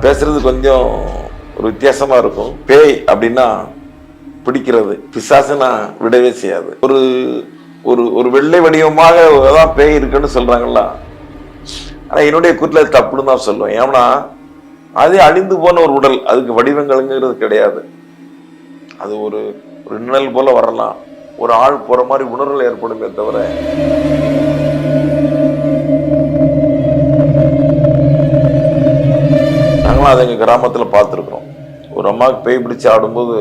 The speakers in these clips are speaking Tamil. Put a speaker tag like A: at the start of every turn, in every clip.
A: நான் பேசுறது கொஞ்சம் ஒரு வித்தியாசமா இருக்கும். பேய் அப்படின்னா பிடிக்கிறது. பிசாசுனா விடவே செய்யாது. ஒரு ஒரு ஒரு வெள்ளை வடிவமாக தான் பேய் இருக்குன்னு சொல்கிறாங்களா ஆனால் என்னுடைய கூட்டில் அது தப்புன்னு தான் சொல்லுவேன். ஏன்னா அது அழிந்து போன ஒரு உடல் அதுக்கு வடிவங்கள்ங்கிறது கிடையாது. அது ஒரு ஒரு நிழல் போல வரலாம். ஒரு ஆள் போற மாதிரி உணர்வுகள் ஏற்படுமே தவிர நாங்களும் அதை எங்கள் கிராமத்தில் பார்த்துருக்குறோம். ஒரு அம்மாவுக்கு பேய் பிடிச்சி ஆடும்போது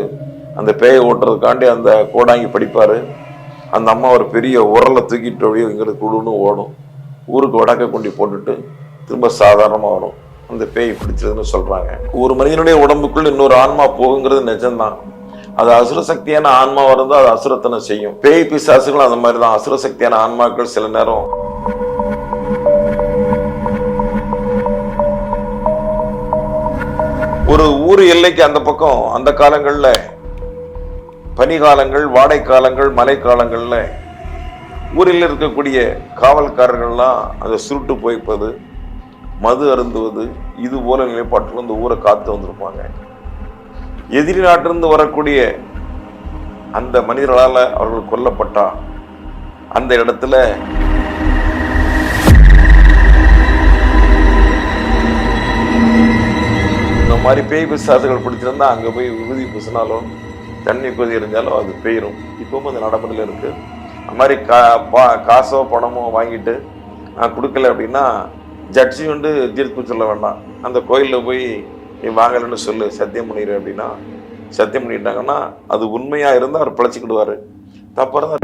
A: அந்த பேயை ஓட்டுறதுக்காண்டி அந்த கோடாங்கி படிப்பார். அந்த அம்மா ஒரு பெரிய உரலை தூக்கிட்டு அப்படியே எங்களுக்கு குழுன்னு ஓடும். ஊருக்கு வடக்க கொண்டு போட்டுட்டு திரும்ப சாதாரணமாக வரும். அந்த பேய் பிடிச்சதுன்னு சொல்கிறாங்க ஒரு மனிதனுடைய உடம்புக்குள்ள இன்னொரு ஆன்மா போகுங்கிறது நிஜம்தான். அது அசுர சக்தியான ஆன்மா இருந்தால் அது அசுரத்தனை செய்யும். பேய் பிசாசுகளும் அந்த மாதிரி தான் அசுர சக்தியான ஆன்மாக்கள் சில நேரம் ஊர் எல்லைக்கு அந்த பக்கம் அந்த காலங்களில் பனிகாலங்கள் வாடை காலங்கள் மழை காலங்களில் ஊரில் இருக்கக்கூடிய காவல்காரர்கள்லாம் அதை சுருட்டு போய்ப்பது மது அருந்துவது இது போல நிலைப்பாட்டில் இந்த ஊரை காத்து வந்திருப்பாங்க. எதிரி நாட்டிலிருந்து வரக்கூடிய அந்த மனிதர்களால் அவர்கள் கொல்லப்பட்டா அந்த இடத்துல மாதிரி பேய் பிசாசுகள் பிடிச்சிருந்தா அங்கே போய் உறுதி பூசினாலும் தண்ணி கொதி எறிஞ்சாலும் அது பெயரும் இப்பவும் அது நடைமுறையில் இருக்குது அது மாதிரி கா பா காசோ பணமோ வாங்கிட்டு நான் கொடுக்கல அப்படின்னா ஜட்ஜி வந்து தீர்ப்பு சொல்ல வேண்டாம். அந்த கோயிலில் போய் நீ வாங்கலைன்னு சொல்லு சத்தியம் பண்ணிடு அப்படின்னா சத்தியம் பண்ணிட்டாங்கன்னா அது உண்மையாக இருந்தால் அவர் பிழைச்சிக்கிடுவார். தப்புறம்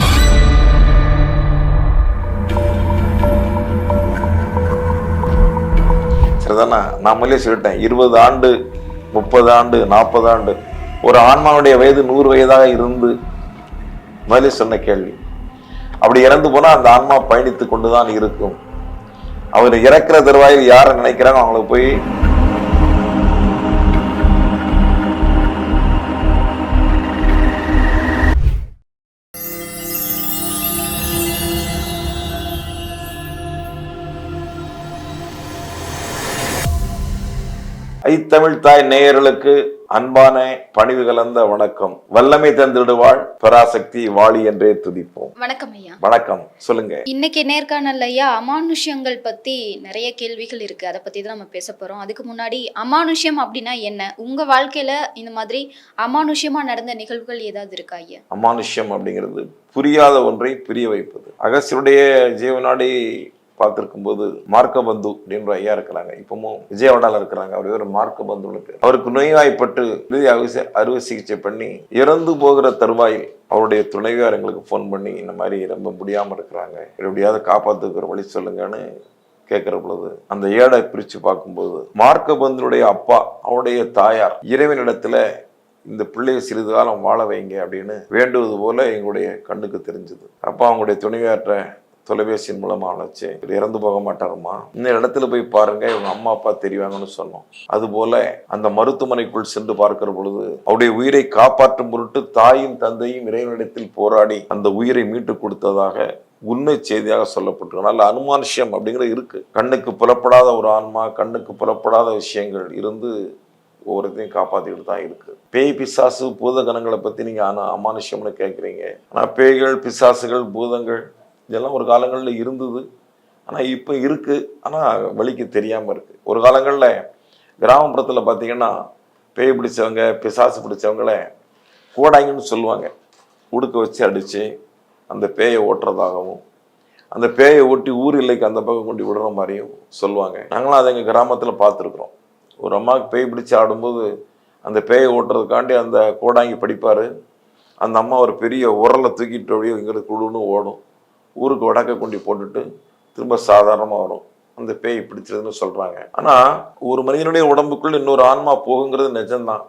A: சரிதானா? நம்மளே சொல்லிட்டேன். இருபது ஆண்டு முப்பது ஆண்டு நாற்பது ஆண்டு. ஒரு ஆன்மாவுடைய வயது நூறு வயதாக இருந்து முதலே சொன்ன கேள்வி. அப்படி இறந்து போனால் அந்த ஆன்மா பயணித்து கொண்டுதான் இருக்கும். அவர் இறக்கிற தருவாயில் யாரை நினைக்கிறாங்க அவங்களுக்கு போய் ஐத்தமிழ் தாய் நேயர்களுக்கு அன்பான பணிவு கலந்த வணக்கம். வல்லமை தந்திடுவாள் பராசக்தி வாளி என்றே துதிப்போம்.
B: வணக்கம் ஐயா.
A: வணக்கம். சொல்லுங்க.
B: இன்னைக்கு நேர்காணல்ல ஐயா அமானுஷ்யங்கள் பத்தி நிறைய கேள்விகள் இருக்கு. அதை பத்தி தான் நம்ம பேச போறோம். அதுக்கு முன்னாடி அமானுஷ்யம் அப்படின்னா என்ன? உங்க வாழ்க்கையில இந்த மாதிரி அமானுஷ்யமா நடந்த நிகழ்வுகள் ஏதாவது இருக்கா ஐயா?
A: அமானுஷ்யம் அப்படிங்கிறது புரியாத ஒன்றை புரிய வைப்பது. அகஸ்தியருடைய ஜீவனாடி பார்த்துருக்கும் போது மார்க்கபந்து அப்படின்ற ஐயா இருக்கிறாங்க. இப்பவும் விஜயவாடால இருக்கிறாங்க. அவர் ஒரு மார்க்கபந்துன்னு பேர். அவருக்கு நோய்வாய்ப்பட்டு இறுதி அறுவை அறுவை சிகிச்சை பண்ணி இறந்து போகிற தருவாயில் அவருடைய துணைவியார் எங்களுக்கு ஃபோன் பண்ணி இந்த மாதிரி ரொம்ப முடியாமல் இருக்கிறாங்க. எப்படியாவது காப்பாத்துக்கிற வழி சொல்லுங்கன்னு கேட்கிற பொழுது அந்த ஏடை பிரித்து பார்க்கும்போது மார்க்கபந்தனுடைய அப்பா அவருடைய தாயார் இறைவனிடத்துல இந்த பிள்ளையை சிறிது காலம் வாழ வைங்க அப்படின்னு வேண்டுவது போல எங்களுடைய கண்ணுக்கு தெரிஞ்சது. அப்பா அவங்களுடைய துணைவியார்ட்ட தொலைபேசியின் மூலமா அழைச்சு இறந்து போக மாட்டாருமா? இந்த இடத்துல போய் பாருங்க இவங்க அம்மா அப்பா தெரிவாங்கன்னு சொன்னோம். அதுபோல அந்த மருத்துவமனைக்குள் சென்று பார்க்கிற பொழுது அவருடைய உயிரை காப்பாற்றும் பொருட்டு தாயும் தந்தையும் இறைவனிடத்தில் போராடி அந்த உயிரை மீட்டு கொடுத்ததாக உண்மை செய்தியாக சொல்லப்பட்டிருக்கு. நல்ல அனுமானுஷ்யம் அப்படிங்கிறது இருக்கு. கண்ணுக்கு புலப்படாத ஒரு ஆன்மா கண்ணுக்கு புலப்படாத விஷயங்கள் இருந்து ஒவ்வொருத்தையும் காப்பாற்றிக்கிட்டு தான் இருக்கு. பேய் பிசாசு பூதகணங்களை பத்தி நீங்க ஆனா அமானுஷ்யம்னு கேட்குறீங்க ஆனா பேய்கள் பிசாசுகள் பூதங்கள் இதெல்லாம் ஒரு காலங்களில் இருந்தது. ஆனால் இப்போ இருக்குது ஆனால் வழிக்கு தெரியாமல் இருக்குது ஒரு காலங்களில் கிராமப்புறத்தில் பார்த்தீங்கன்னா பேய் பிடிச்சவங்க பிசாசு பிடிச்சவங்கள கோடாங்கன்னு சொல்லுவாங்க. உடுக்க வச்சு அடித்து அந்த பேயை ஓட்டுறதாகவும் அந்த பேயை ஓட்டி ஊர் இல்லைக்கு அந்த பக்கம் கொண்டு விடுற மாதிரியும் சொல்லுவாங்க. நாங்களும் அதை எங்கள் கிராமத்தில் பார்த்துருக்குறோம். ஒரு அம்மாவுக்கு பேய் பிடிச்சு ஆடும்போது அந்த பேயை ஓட்டுறதுக்காண்டி அந்த கோடாங்கி படிப்பார். அந்த அம்மா ஒரு பெரிய உரலை தூக்கிட்டு அப்படியே எங்களுக்கு குழுன்னு ஓடும். ஊருக்கு வடக்க கொண்டு போட்டுட்டு திரும்ப சாதாரணமாக வரும். அந்த பேய் பிடிச்சதுன்னு சொல்கிறாங்க ஆனால் ஒரு மனிதனுடைய உடம்புக்குள்ள இன்னொரு ஆன்மா போகுங்கிறது நிஜம்தான்.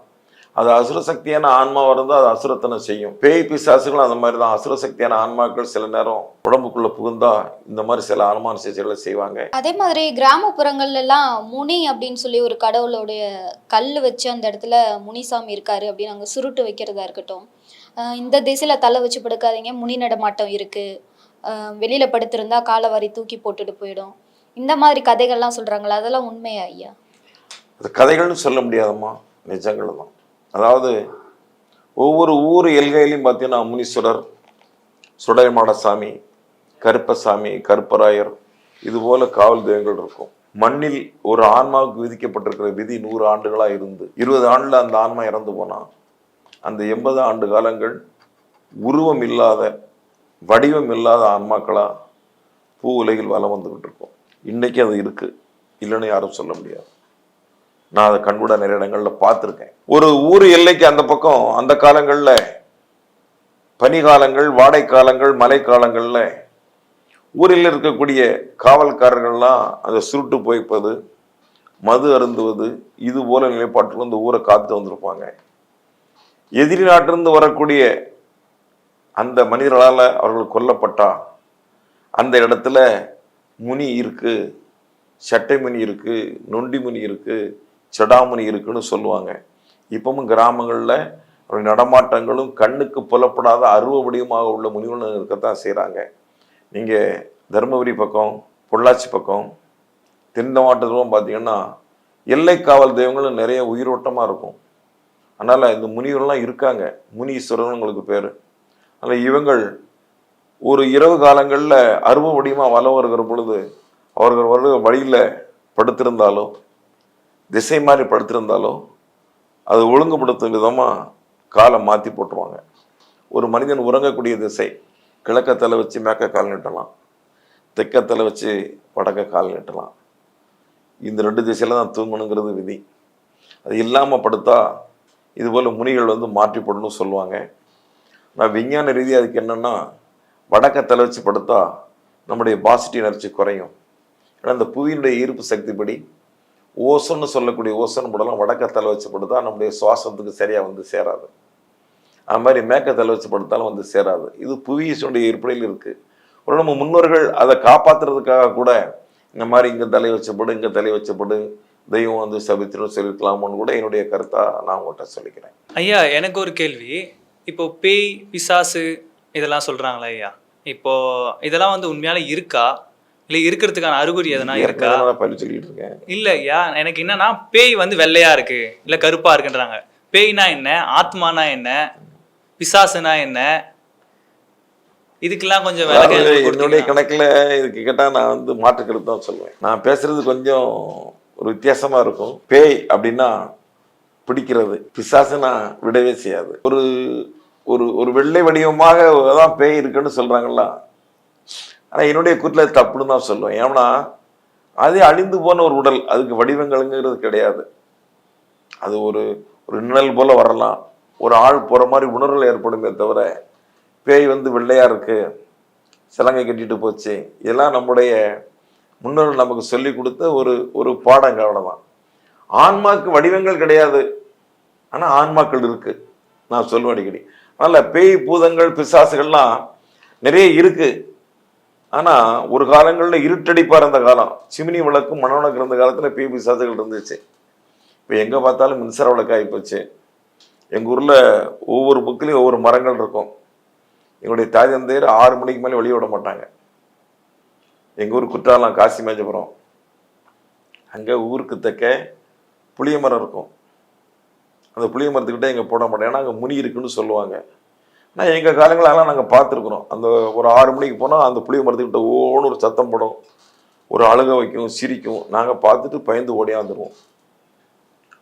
A: அது அசுர சக்தியான ஆன்மாவாக இருந்தால் அது அசுரத்தனை செய்யும். பேய் பிசாசுகள் அந்த மாதிரி தான் அசுர சக்தியான ஆன்மாக்கள் சில நேரம் உடம்புக்குள்ளே புகுந்தா இந்த மாதிரி சில அனுமான சிகிச்சைகளை செய்வாங்க.
B: அதே மாதிரி கிராமப்புறங்கள்ல எல்லாம் முனி அப்படின்னு சொல்லி ஒரு கடவுளுடைய கல் வச்சு அந்த இடத்துல முனிசாமி இருக்காரு அப்படின்னு அங்கே சுருட்டு வைக்கிறதா இருக்கட்டும். இந்த திசையில தலை வச்சு படுக்காதீங்க முனி நடமாட்டம் இருக்குது வெளியில படுத்திருந்தா காலை வாரி தூக்கி போட்டுட்டு போயிடும். இந்த மாதிரி கதைகள்லாம் சொல்றாங்களா அதெல்லாம் உண்மையா ஐயா?
A: அது கதைகள்னு சொல்ல முடியாதம்மா. நிஜங்கள் தான். அதாவது ஒவ்வொரு ஊர் எல்கையிலையும் பார்த்தீங்கன்னா முனீஸ்வரர் சுடலைமாடசாமி கருப்பசாமி கருப்பராயர் இது போல காவல் தெய்வங்கள் இருக்கும். மண்ணில் ஒரு ஆன்மாவுக்கு விதிக்கப்பட்டிருக்கிற விதி நூறு ஆண்டுகளாக இருந்து இருபது ஆண்டில் அந்த ஆன்மா இறந்து போனால் அந்த எண்பது ஆண்டு காலங்கள் உருவம் இல்லாத வடிவம் இல்லாத ஆன்மாக்களாக பூ உலகில் வலம் வந்துக்கிட்டு இருக்கோம் இன்றைக்கி அது இருக்குது இல்லைன்னு யாரும் சொல்ல முடியாது. நான் அதை கண்கூட நிறைய இடங்களில் பார்த்துருக்கேன். ஒரு ஊர் எல்லைக்கு அந்த பக்கம் அந்த காலங்களில் பனிகாலங்கள் வாடைக்காலங்கள் மழைக்காலங்களில் மழை ஊரில் இருக்கக்கூடிய காவல்காரர்கள்லாம் அதை சுருட்டு போய்ப்பது மது அருந்துவது இது போல நிலைப்பாட்டில் இந்த ஊரை காத்து வந்திருப்பாங்க. எதிரி நாட்டிலிருந்து வரக்கூடிய அந்த மனிதர்களால் அவர்கள் கொல்லப்பட்டா அந்த இடத்துல முனி இருக்குது சட்டை முனி இருக்கு நொண்டி முனி இருக்கு செடாமுனி இருக்குன்னு சொல்லுவாங்க. இப்பவும் கிராமங்களில் அவருடைய நடமாட்டங்களும் கண்ணுக்கு புலப்படாத அருவ வடிவமாக உள்ள முனிவர்கள் இருக்கத்தான் செய்கிறாங்க நீங்கள் தருமபுரி பக்கம் பொள்ளாச்சி பக்கம் தென் மாவட்டத்திலும் பார்த்தீங்கன்னா எல்லை காவல் தெய்வங்களும் நிறைய உயிரோட்டமாக இருக்கும். அதனால் இந்த முனிவர்கள்லாம் இருக்காங்க. முனீஸ்வரன் உங்களுக்கு பேர். அதனால் இவங்கள் ஒரு இரவு காலங்களில் அருவ வடிவமாக வலம் வருகிற பொழுது அவர்கள் வருகிற வழியில் படுத்திருந்தாலோ திசை மாதிரி படுத்திருந்தாலோ அது ஒழுங்குபடுத்தும் விதமாக காலை மாற்றி போட்டுருவாங்க. ஒரு மனிதன் உறங்கக்கூடிய திசை கிழக்கத்தில் வச்சு மேக்க கால் நீட்டலாம் தெக்கத்தில் வச்சு வடக்க கால் நீட்டலாம். இந்த ரெண்டு திசையில் தான் தூங்கணுங்கிறது விதி. அது இல்லாமல் படுத்தா இதுபோல் முனிகள் வந்து மாற்றி போடணும்னு சொல்லுவாங்க. நான் விஞ்ஞான ரீதியாக அதுக்கு என்னென்னா வடக்கத்தலை வச்சு படுத்தா நம்முடைய பாசிட்டிவ் எனர்ஜி குறையும். ஏன்னா இந்த புவியினுடைய ஈர்ப்பு சக்திப்படி ஓசோன்னு சொல்லக்கூடிய ஓசோன் படலாம் வடக்கத்தலை வச்சு படுத்தா நம்முடைய சுவாசத்துக்கு சரியாக வந்து சேராது. அது மாதிரி மேக்கத்தலை வச்சு படுத்தாலும் வந்து சேராது. இது புவியீசனுடைய ஏற்படையில் இருக்குது ஒரு நம்ம முன்னோர்கள் அதை காப்பாற்றுறதுக்காக கூட இந்த மாதிரி இங்கே தலை வச்சப்படு இங்கே தலை வச்சப்படு தெய்வம் வந்து சபித்திரம் சொல்லிருக்கலாமோன்னு கூட என்னுடைய கருத்தாக நான் உங்கள்கிட்ட சொல்லிக்கிறேன்.
C: ஐயா எனக்கு ஒரு கேள்வி. இப்போ பேய் பிசாசு இதெல்லாம் சொல்றாங்களா ஐயா? இப்போ இதெல்லாம் வந்து உண்மையால இருக்கா? இல்ல இருக்கிறதுக்கான அறிகுறி எதனா இருக்கா?
A: இருக்கேன்.
C: இல்ல ஐயா எனக்கு என்னன்னா பேய் வந்து வெள்ளையா இருக்கு இல்ல கருப்பா இருக்குன்றாங்க. பேய்னா என்ன? ஆத்மானா என்ன? பிசாசுனா என்ன? இதுக்கெல்லாம் கொஞ்சம்
A: என்னுடைய. கணக்குல இதுக்கு கேட்டா நான் வந்து மாற்று கருத்து தான் சொல்லுவேன். நான் பேசுறது கொஞ்சம் ஒரு வித்தியாசமா இருக்கும். பேய் அப்படின்னா பிடிக்கிறது. பிசாசுனா விடவே செய்யாது. ஒரு ஒரு ஒரு வெள்ளை வடிவமாக தான் பேய் இருக்குன்னு சொல்கிறாங்களா ஆனால் என்னுடைய கூட்டில் தப்புன்னு தான் சொல்லுவேன். ஏன்னா அதே அழிந்து போன ஒரு உடல் அதுக்கு வடிவங்கள்ங்கிறது கிடையாது. அது ஒரு ஒரு நிழல் போல் வரலாம். ஒரு ஆள் போகிற மாதிரி உணர்வுகள் ஏற்படுமே தவிர பேய் வந்து வெள்ளையாக இருக்குது சிலங்கை கட்டிட்டு போச்சு இதெல்லாம் நம்முடைய முன்னோர்கள் நமக்கு சொல்லி கொடுத்த ஒரு ஒரு பாடங்க தான் ஆன்மாக்கு வடிவங்கள் கிடையாது. ஆனால் ஆன்மாக்கள் இருக்கு. நான் சொல்லுவேன் அடிக்கடி. அதனால் பேய் பூதங்கள் பிசாசுகள்லாம் நிறைய இருக்கு. ஆனால் ஒரு காலங்களில் இருட்டடிப்பாக இருந்த காலம். சிமினி விளக்கும் மனவளக்கு இருந்த காலத்தில் பேய் பிசாசுகள் இருந்துச்சு. இப்போ எங்கே பார்த்தாலும் மின்சார விளக்கு ஆகிப்போச்சு எங்கள் ஊரில் ஒவ்வொரு புக்கிலையும் ஒவ்வொரு மரங்கள் இருக்கும். எங்களுடைய தாய் தந்தையர் ஆறு மணிக்கு மேலே வெளியே விட மாட்டாங்க. எங்கள் ஊர் குற்றாலம் காசி மேஜபுரம் அங்கே ஊருக்கு தக்க புளிய மரம் இருக்கும். அந்த புளிய மரத்துக்கிட்ட எங்க போட மாட்டோம். ஏன்னா அங்கே முனி இருக்குன்னு சொல்லுவாங்க. ஆனால் எங்கள் காலங்களெல்லாம் நாங்கள் பார்த்துருக்குறோம். அந்த ஒரு ஆறு மணிக்கு போனால் அந்த புளிய மரத்துக்கிட்ட ஓன்னு ஒரு சத்தம் போடும். ஒரு அழுக வைக்கும் சிரிக்கும். நாங்கள் பார்த்துட்டு பயந்து ஓடியாந்துருவோம்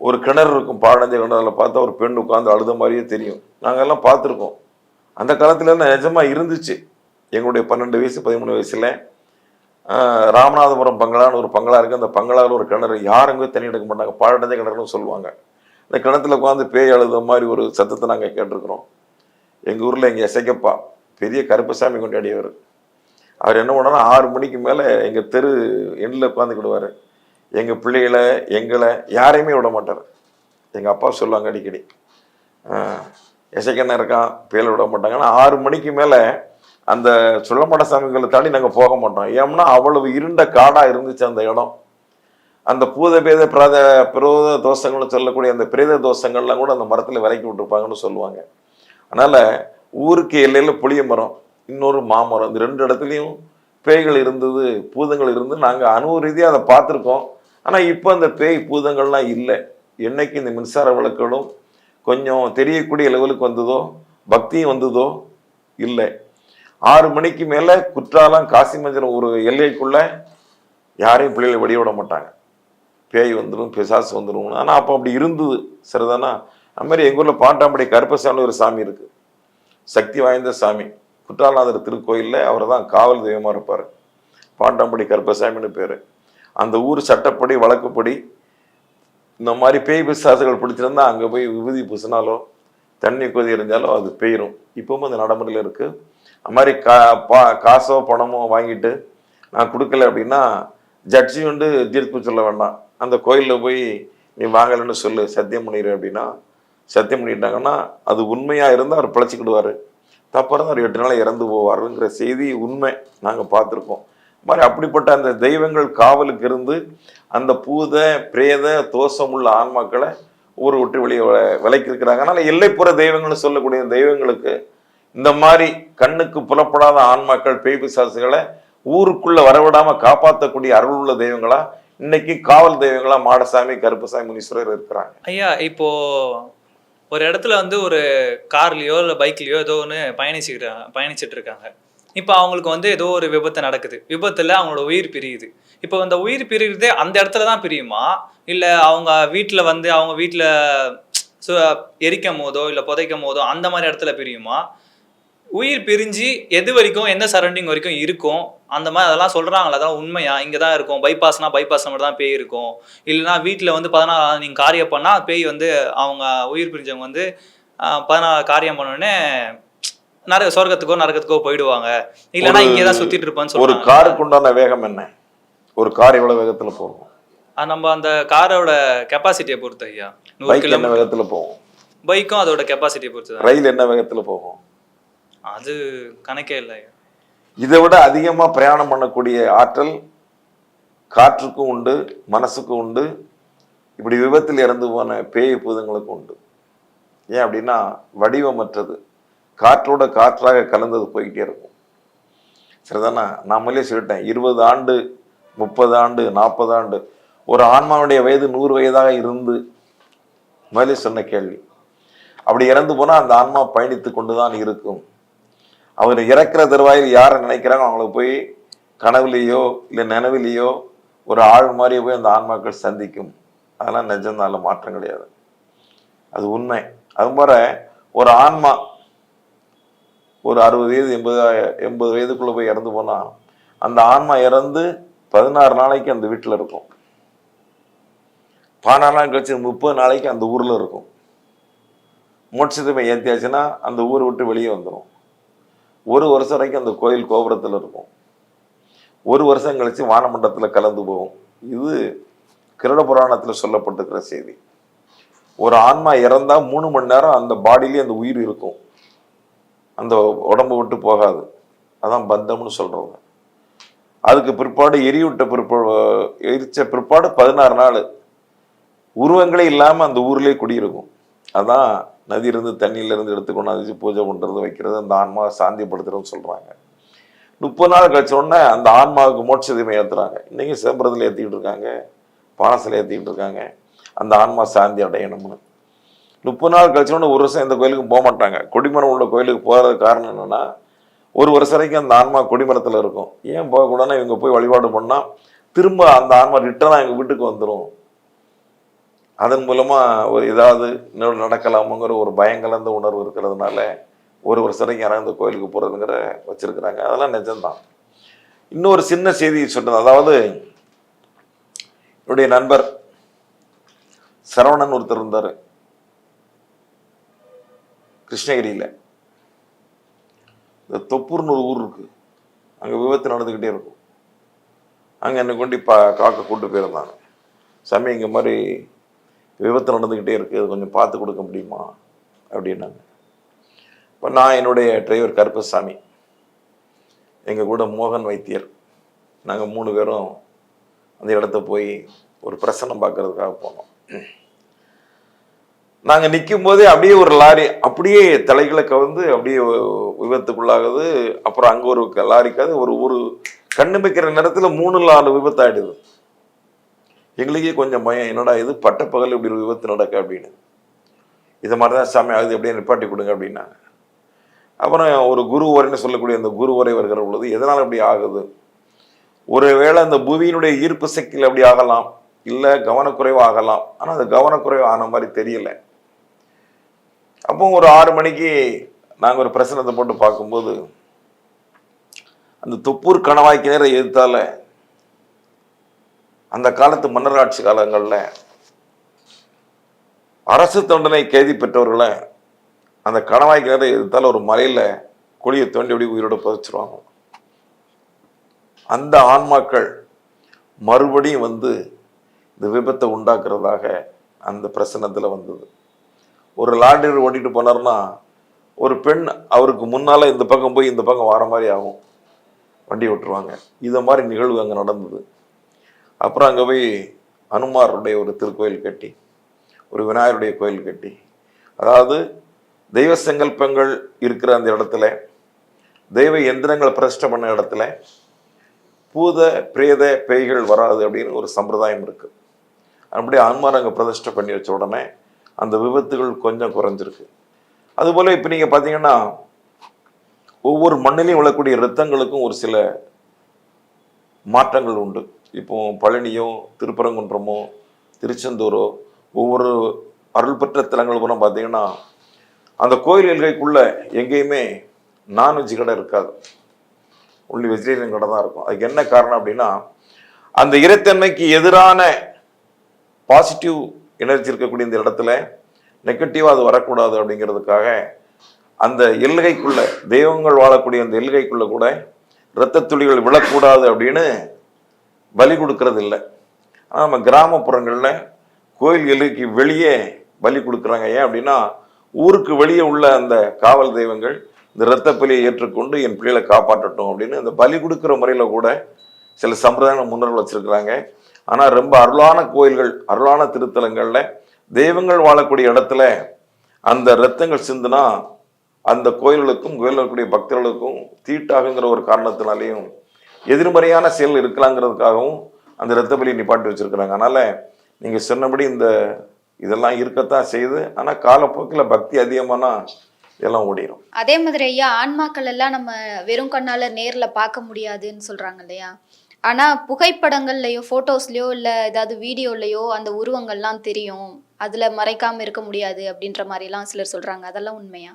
A: ஒரு கிணறு இருக்கும் பாடஞ்ச கிணறுல பார்த்தா ஒரு பெண் உட்காந்து அழுத மாதிரியே தெரியும். நாங்கள் எல்லாம் பார்த்துருக்கோம். அந்த காலத்துல நிஜமாக இருந்துச்சு. எங்களுடைய பன்னெண்டு வயசு பதிமூணு வயசில் ராமநாதபுரம் பங்களான்னு ஒரு பங்களா இருக்கு. அந்த பங்களாவில் ஒரு கிணறு யாருங்க தண்ணி எடுக்க மாட்டாங்க. பாழடைஞ்ச கிணறுன்னு சொல்லுவாங்க. அந்த கிணத்துல உட்காந்து பேய் அழுத மாதிரி ஒரு சத்தத்தை நாங்கள் கேட்டிருக்கிறோம். எங்கள் ஊரில் எங்கள் இசைக்கப்பா பெரிய கருப்பசாமி கொண்டாடியவர் அவர் என்ன பண்ணாருன்னா ஆறு மணிக்கு மேலே எங்கள் தெரு எண்ணில் உட்காந்துக்கிடுவார் எங்கள் பிள்ளைகளை எங்களை யாரையுமே விட மாட்டார். எங்கள் அப்பா சொல்லுவாங்க அடிக்கடி. இசைக்கண்ணன் இருக்கான் பேல விட மாட்டாங்க. ஆறு மணிக்கு மேலே அந்த சொல்லமாட சாமிகளை தாண்டி நாங்கள் போக மாட்டோம். ஏன்னா அவ்வளவு இருண்ட காடாக இருந்துச்சு அந்த இடம். அந்த பூத பேத பிராத பிரோத தோஷங்கள்னு சொல்லக்கூடிய அந்த பிரேத தோஷங்கள்லாம் கூட அந்த மரத்தில் விலக்கி விட்டுருப்பாங்கன்னு சொல்லுவாங்க. அதனால் ஊருக்கு எல்லையில புளிய மரம் இன்னொரு மாமரம் இந்த ரெண்டு இடத்துலையும் பேய்கள் இருந்தது பூதங்கள் இருந்து நாங்கள் அனுபவ ரீதியாக அதை பார்த்துருக்கோம். ஆனால் இப்போ அந்த பேய் பூதங்கள்லாம் இல்லை. என்னைக்கு இந்த மின்சார விளக்குகளும் கொஞ்சம் தெரியக்கூடிய லெவலுக்கு வந்ததோ பக்தியும் வந்ததோ இல்லை. ஆறு மணிக்கு மேலே குற்றாலம் காசி மஞ்சள் ஒரு எல்லைக்குள்ள யாரையும் பிள்ளைகளை வெடிய விட மாட்டாங்க. பேய் வந்துடும் பிசாசு வந்துடும் ஆனால் அப்போ அப்படி இருந்தது. சரிதானா? அது மாதிரி எங்கள் ஊரில் பாண்டாம்படி கருப்பசாமி ஒரு சாமி இருக்கு. சக்தி வாய்ந்த சாமி. குற்றாலநாதர் திருக்கோயிலில் அவர் தான் காவல் தெய்வமாக இருப்பார். பாண்டாம்படி கருப்பசாமின்னு பேர். அந்த ஊர் சட்டப்படி வழக்குப்படி இந்த மாதிரி பேய் பிசாசுகள் பிடிச்சிருந்தா அங்கே போய் விபூதி பூசினாலோ தண்ணி கொதி எறிஞ்சாலோ அது பெயரும். இப்பவும் அந்த நடைமுறையில் இருக்குது அது மாதிரி கா பா காசோ பணமோ வாங்கிட்டு நான் கொடுக்கல அப்படின்னா ஜட்ஜி வந்து தீர்ப்பு சொல்ல வேண்டாம். அந்த கோயிலில் போய் நீ வாங்கலைன்னு சொல்லு சத்தியம் பண்ணிடு அப்படின்னா சத்தியம் பண்ணிட்டாங்கன்னா அது உண்மையாக இருந்தால் அவர் பிழைச்சிக்கிடுவார். தப்பாக இருந்தால் அவர் எட்டு நாள் இறந்து போவாருங்கிற செய்தி உண்மை நாங்கள் பார்த்துருக்கோம். இது மாதிரி அப்படிப்பட்ட அந்த தெய்வங்கள் காவலுக்கு இருந்து அந்த பூத பிரேத தோஷம் உள்ள ஆன்மாக்களை ஊரை விட்டு வெளியே விலைக்கு இருக்கிறாங்க. அதனால் எல்லைப்புற தெய்வங்கள்னு சொல்லக்கூடிய தெய்வங்களுக்கு இந்த மாதிரி கண்ணுக்கு புலப்படாத ஆன்மாக்கள் பேய் பிசாசுகளை ஊருக்குள்ள வரவிடாம காப்பாற்றக்கூடிய அருள் உள்ள தெய்வங்களா? இன்னைக்கு காவல் தெய்வங்களா? மாடசாமி கருப்பசாமி முனீஸ்வரர் இருக்கிறாங்க.
C: ஐயா இப்போ ஒரு இடத்துல வந்து ஒரு கார்லயோ இல்லை பைக்லயோ ஏதோ ஒன்று பயணிச்சுக்கிறாங்க பயணிச்சுட்டு இருக்காங்க இப்போ அவங்களுக்கு வந்து ஏதோ ஒரு விபத்து நடக்குது. விபத்துல அவங்களோட உயிர் பிரியுது. இப்போ அந்த உயிர் பிரியுறதே அந்த இடத்துல தான் பிரியுமா? இல்லை அவங்க வீட்டில் வந்து அவங்க வீட்டில் எரிக்கும் போதோ இல்லை புதைக்கும் போதோ அந்த மாதிரி இடத்துல பிரியுமா? உயிர் பிரிஞ்சு எது வரைக்கும் எந்த சரௌண்டிங் வரைக்கும் இருக்கும் அந்த மாதிரி அதெல்லாம் சொல்றாங்களா அதான் உண்மையா? இங்கே தான் இருக்கும். பைபாஸ்னா பைபாஸ் மட்டும் தான் பேய் இருக்கும். இல்லைன்னா வீட்டில் வந்து பதினாறு நீங்கள் காரியம் பண்ணால் பேய் வந்து அவங்க உயிர் பிரிஞ்சவங்க வந்து பதினாறு காரியம் பண்ணோடனே நர சொர்க்கத்துக்கோ நரகத்துக்கோ போயிடுவாங்க. இல்லைன்னா
A: ஒரு-
C: இங்கே தான் சுத்திட்டு இருப்பான்னு
A: ஒரு
C: சொல்றாங்க.
A: காருக்கு உண்டான வேகம் என்ன? ஒரு கார் எவ்வளவு வேகத்துல போகும்?
C: நம்ம அந்த காரோட கெப்பாசிட்டியை பொறுத்து ஐயா. நூறு கிலோமீட்டர்
A: வேகத்துல போகும்?
C: பைக்கும் அதோட கெப்பாசிட்டியை பொறுத்து
A: ரயில் என்ன வேகத்துல போகும்?
C: அது கணக்கே இல்லை.
A: இதை விட அதிகமாக பிரயாணம் பண்ணக்கூடிய ஆற்றல் காற்றுக்கும் உண்டு மனசுக்கும் உண்டு இப்படி விபத்தில் இறந்து போன பேய் பூதங்களுக்கும் உண்டு. ஏன் அப்படின்னா வடிவமற்றது. காற்றோட காற்றாக கலந்தது போய்கிட்டே இருக்கும். சரிதானா? நாமளே சொல்லிட்டேன் இருபது ஆண்டு முப்பது ஆண்டு நாற்பது ஆண்டு ஒரு ஆன்மாவுடைய வயது நூறு வயதாக இருந்து மேலே சொன்ன கேள்வி. அப்படி இறந்து போனால் அந்த ஆன்மா பயணித்து கொண்டு தான் இருக்கும். அவர் இறக்குற தருவாயில் யாரை நினைக்கிறாங்க அவங்கள போய் கனவுலேயோ இல்லை நினைவிலேயோ ஒரு ஆள் மாதிரி போய் அந்த ஆன்மாக்கள் சந்திக்கும். அதெல்லாம் நிஜம்தான் மாற்றம் கிடையாது. அது உண்மை. அது மாதிரி ஒரு ஆன்மா ஒரு அறுபது வயது எண்பது எண்பது வயதுக்குள்ளே போய் இறந்து போனால் அந்த ஆன்மா இறந்து பதினாறு நாளைக்கு அந்த வீட்டில் இருக்கும். பதினாறு நாள் கழிச்சு முப்பது நாளைக்கு அந்த ஊரில் இருக்கும். மோட்சத்தை ஏற்றியாச்சுன்னா அந்த ஊரை விட்டு வெளியே வந்துடும் ஒரு வருஷம் வரைக்கும் அந்த கோயில் கோபுரத்தில் இருக்கும். ஒரு வருஷம் கழிச்சு வானமண்டலத்தில் கலந்து போகும். இது கிருட புராணத்தில் சொல்லப்பட்டிருக்கிற செய்தி. ஒரு ஆன்மா இறந்தா மூணு மணி நேரம் அந்த பாடியிலே அந்த உயிர் இருக்கும். அந்த உடம்பு விட்டு போகாது. அதான் பந்தம்னு சொல்கிறவங்க அதுக்கு பிற்பாடு எரிவிட்ட பிற்பாடு எரிச்ச பிற்பாடு பதினாறு நாள். உருவங்களே இல்லாமல் அந்த ஊர்லேயே குடியிருக்கும். அதான் நதியிலிருந்து தண்ணியிலிருந்து எடுத்துக்கொண்டு கொண்டாந்து பூஜை பண்ணுறது வைக்கிறது அந்த ஆன்மாவை சாந்திப்படுத்துறதுன்னு சொல்கிறாங்க முப்பது நாள் கழிச்ச உடனே அந்த ஆன்மாவுக்கு மோட்சதீமை ஏற்றுறாங்க இன்றைக்கி சிதம்பரத்தில் ஏற்றிக்கிட்டு இருக்காங்க பானசில் ஏற்றிக்கிட்டு இருக்காங்க. அந்த ஆன்மா சாந்தி அடையணும்னு. முப்பது நாள் கழிச்சோடனே ஒரு வருஷம் இந்த கோயிலுக்கு போக மாட்டாங்க. கொடிமரம் உள்ள கோயிலுக்கு போகிறதுக்கு காரணம் என்னென்னா ஒரு வருஷம் வரைக்கும் அந்த ஆன்மா கொடிமரத்தில் இருக்கும். ஏன் போகக்கூடாதுன்னா இவங்க போய் வழிபாடு பண்ணால் திரும்ப அந்த ஆன்மா ரிட்டனாக எங்கள் வீட்டுக்கு வந்துடும் அதன் மூலமாக ஒரு ஏதாவது இன்னொரு நடக்கலாமுங்கிற ஒரு பயங்கலந்த உணர்வு இருக்கிறதுனால ஒரு ஒரு வரைக்கும் யாராவது இந்த கோயிலுக்கு போகிறதுங்கிற வச்சுருக்குறாங்க. அதெல்லாம் நிஜம்தான். இன்னொரு சின்ன செய்தி சொன்னது அதாவது என்னுடைய நண்பர் சரவணன் ஒருத்தர் இருந்தார். கிருஷ்ணகிரியில். இந்த தொப்பூர்னு ஒரு ஊர் இருக்குது அங்கே விபத்து நடந்துக்கிட்டே இருக்கும். அங்கே என்னை கொண்டு பா காக்க கூட்டு போயிருந்தாங்க சாமி இங்கே மாதிரி விபத்து நடந்துக்கிட்டே இருக்குது அது கொஞ்சம் பார்த்து கொடுக்க முடியுமா? அப்படின்னாங்க. இப்போ நான் என்னுடைய டிரைவர் கருப்பசாமி எங்கள் கூட மோகன் வைத்தியர் நாங்கள் மூணு பேரும் அந்த இடத்த போய் ஒரு பிரசனம் பார்க்கறதுக்காக போனோம். நாங்கள் நிற்கும் போதே அப்படியே ஒரு லாரி அப்படியே தலைகளை கவுந்து அப்படியே விபத்துக்குள்ளாகுது. அப்புறம் அங்கே ஒரு லாரிக்காது ஒரு ஒரு கண்ணு வைக்கிற நேரத்தில் மூணு நாலு விபத்து ஆகிடுது எங்களுக்கே கொஞ்சம் பயம் என்னடா இது? பட்டப்பகல் இப்படி ஒரு விபத்து நடக்க அப்படின்னு. இதை மாதிரி தான் சாமி ஆகுது எப்படியே நிப்பாட்டி கொடுங்க அப்படின்னாங்க அப்புறம் ஒரு குரு உரைன்னு சொல்லக்கூடிய அந்த குரு உரை வருகிற பொழுது எதனால் அப்படி ஆகுது? ஒருவேளை அந்த புவியினுடைய ஈர்ப்பு சக்தியில் அப்படி ஆகலாம் இல்லை கவனக்குறைவு ஆகலாம். ஆனால் அது கவனக்குறைவு ஆன மாதிரி தெரியல. அப்போ ஒரு ஆறு மணிக்கு நாங்கள் ஒரு பிரசனத்தை போட்டு பார்க்கும்போது அந்த தொப்பூர் கணவாய்க்கு நேரம் எதிர்த்தால அந்த காலத்து மன்னராட்சி காலங்களில் அரசு தண்டனை கைதி பெற்றவர்களை அந்த கணவாய்க்கு நேரம் எதிர்த்தால ஒரு மலையில் குழியை தோண்டி அப்படி உயிரோட புதைச்சிருவாங்க. அந்த ஆன்மாக்கள் மறுபடியும் வந்து இந்த விபத்தை உண்டாக்குறதாக அந்த பிரசனத்தில் வந்தது. ஒரு லாண்டரி ஓட்டிட்டு போனார்னா ஒரு பெண் அவருக்கு முன்னால் இந்த பக்கம் போய் இந்த பக்கம் வர மாதிரி ஆகும். வண்டி விட்டுருவாங்க இதை மாதிரி நிகழ்வு அங்கே நடந்தது. அப்புறம் அங்கே போய் அனுமாருடைய ஒரு திருக்கோயில் கட்டி ஒரு விநாயகருடைய கோயில் கட்டி. அதாவது தெய்வ சங்கல்பங்கள் இருக்கிற அந்த இடத்துல தெய்வ எந்திரங்களை பிரதிஷ்டை பண்ண இடத்துல பூத பிரேத பேய்கள் வராது அப்படின்னு ஒரு சம்பிரதாயம் இருக்குது அப்படியே அனுமார் அங்கே பிரதிஷ்டை பண்ணி வச்ச உடனே அந்த விபத்துகள் கொஞ்சம் குறைஞ்சிருக்கு. அதுபோல் இப்போ நீங்கள் பார்த்தீங்கன்னா ஒவ்வொரு மண்ணிலையும் விழக்கூடிய ரத்தங்களுக்கும் ஒரு சில மாற்றங்கள் உண்டு. இப்போ பழனியோ திருப்பரங்குன்றமோ திருச்செந்தூரோ ஒவ்வொரு அருள் பெற்ற தலங்கள் கூட பார்த்தீங்கன்னா அந்த கோயில் எல்கைக்குள்ள எங்கேயுமே நான்வெஜ் கடை இருக்காது. ஒன்லி வெஜிடேரியன் கடை தான் இருக்கும். அதுக்கு என்ன காரணம் அப்படின்னா அந்த இறைத்தன்மைக்கு எதிரான பாசிட்டிவ் எனர்ஜி இருக்கக்கூடிய இந்த இடத்துல நெகட்டிவாக அது வரக்கூடாது அப்படிங்கிறதுக்காக அந்த எல்கைக்குள்ள தெய்வங்கள் வாழக்கூடிய அந்த எல்கைக்குள்ள கூட இரத்த துளிகள் விழக்கூடாது அப்படின்னு பலி கொடுக்கறது இல்லை ஆனால் நம்ம கிராமப்புறங்களில் கோயில்களுக்கு வெளியே பலி கொடுக்குறாங்க. ஏன் அப்படின்னா ஊருக்கு வெளியே உள்ள அந்த காவல் தெய்வங்கள் இந்த இரத்த பலியை ஏற்றுக்கொண்டு என் பிள்ளைகளை காப்பாற்றட்டும் அப்படின்னு இந்த பலி கொடுக்குற முறையில் கூட சில சம்பிரதாய முன்னர்கள் வச்சுருக்கிறாங்க. ஆனால் ரொம்ப அருளான கோயில்கள் அருளான திருத்தலங்களில் தெய்வங்கள் வாழக்கூடிய இடத்துல அந்த இரத்தங்கள் சிந்துனா அந்த கோயில்களுக்கும் கோயிலில் இருக்கக்கூடிய பக்தர்களுக்கும் தீட்டாகுங்கிற ஒரு காரணத்தினாலேயும் எதிர்மறையான செயல் இருக்கலாங்கிறதுக்காகவும் அந்த இரத்த பலியை நிப்பாட்டி வச்சிருக்கிறாங்க. அதனால நீங்க சொன்னபடி இந்த இதெல்லாம் இருக்கத்தான் செய்யுது. ஆனா காலப்போக்கில் பக்தி அதிகமானா இதெல்லாம் ஓடிடும்
B: அதே மாதிரி ஐயா ஆன்மாக்கள் எல்லாம் நம்ம வெறும் கண்ணால நேர்ல பார்க்க முடியாதுன்னு சொல்றாங்க இல்லையா? ஆனா புகைப்படங்கள்லயோ போட்டோஸ்லயோ இல்ல ஏதாவது வீடியோலயோ அந்த உருவங்கள்லாம் தெரியும். அதுல மறைக்காம இருக்க முடியாது அப்படின்ற மாதிரி எல்லாம் சிலர் சொல்றாங்க. அதெல்லாம் உண்மையா?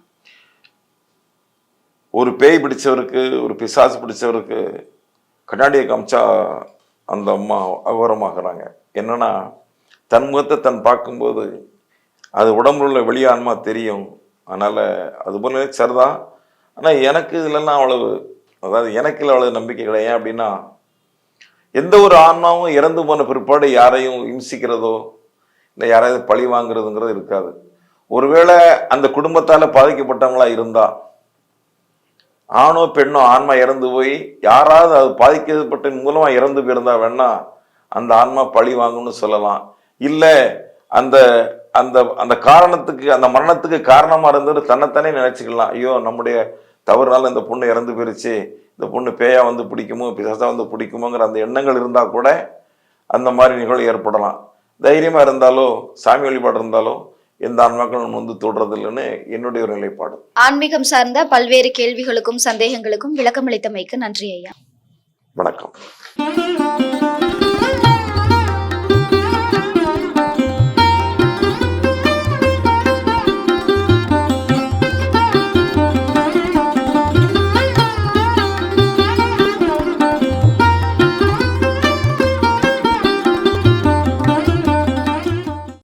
A: ஒரு பேய் பிடிச்சவருக்கு ஒரு பிசாசு பிடிச்சவருக்கு கண்ணாடியை காமிச்சா அந்த அம்மா அகோரமாகறாங்க என்னன்னா தன் முகத்தை தன் பார்க்கும்போது அது உடம்புல உள்ள வெளியான்மா தெரியும். அதனால் அது போல சரிதான் ஆனால் எனக்கு இதுலலாம் அவ்வளவு அதாவது எனக்கு இல்லை அவ்வளவு நம்பிக்கை கிடையாது. ஏன் அப்படின்னா எந்த ஒரு ஆன்மாவும் இறந்து போன பிற்பாடு யாரையும் இம்சிக்கிறதோ இல்லை யாராவது பழி வாங்குறதுங்கிறது இருக்காது. ஒருவேளை அந்த குடும்பத்தால் பாதிக்கப்பட்டவங்களா இருந்தால் ஆணோ பெண்ணோ ஆன்மா இறந்து போய் யாராவது அது பாதிக்கப்பட்ட மூலமாக இறந்து போயிருந்தா வேணா அந்த ஆன்மா பழி வாங்கும்னு சொல்லலாம். இல்லை அந்த அந்த அந்த காரணத்துக்கு அந்த மரணத்துக்கு காரணமாக இருந்தது தன்னைத்தானே நினச்சிக்கலாம். ஐயோ நம்முடைய தவறுனால இந்த பொண்ணு இறந்து போயிருச்சு இந்த பொண்ணு பேயா வந்து பிடிக்குமோ பிசாசா வந்து பிடிக்குமோங்கிற அந்த எண்ணங்கள் இருந்தால் கூட அந்த மாதிரி நிகழ்வு ஏற்படலாம். தைரியமாக இருந்தாலோ சாமி வழிபாடு இருந்தாலோ எந்த ஆன்மாக்களும் வந்து தொடுறது இல்லைன்னு என்னுடைய ஒரு நிலைப்பாடு.
B: ஆன்மீகம் சார்ந்த பல்வேறு கேள்விகளுக்கும் சந்தேகங்களுக்கும் விளக்கமளித்தமைக்கு நன்றி ஐயா.
A: வணக்கம்.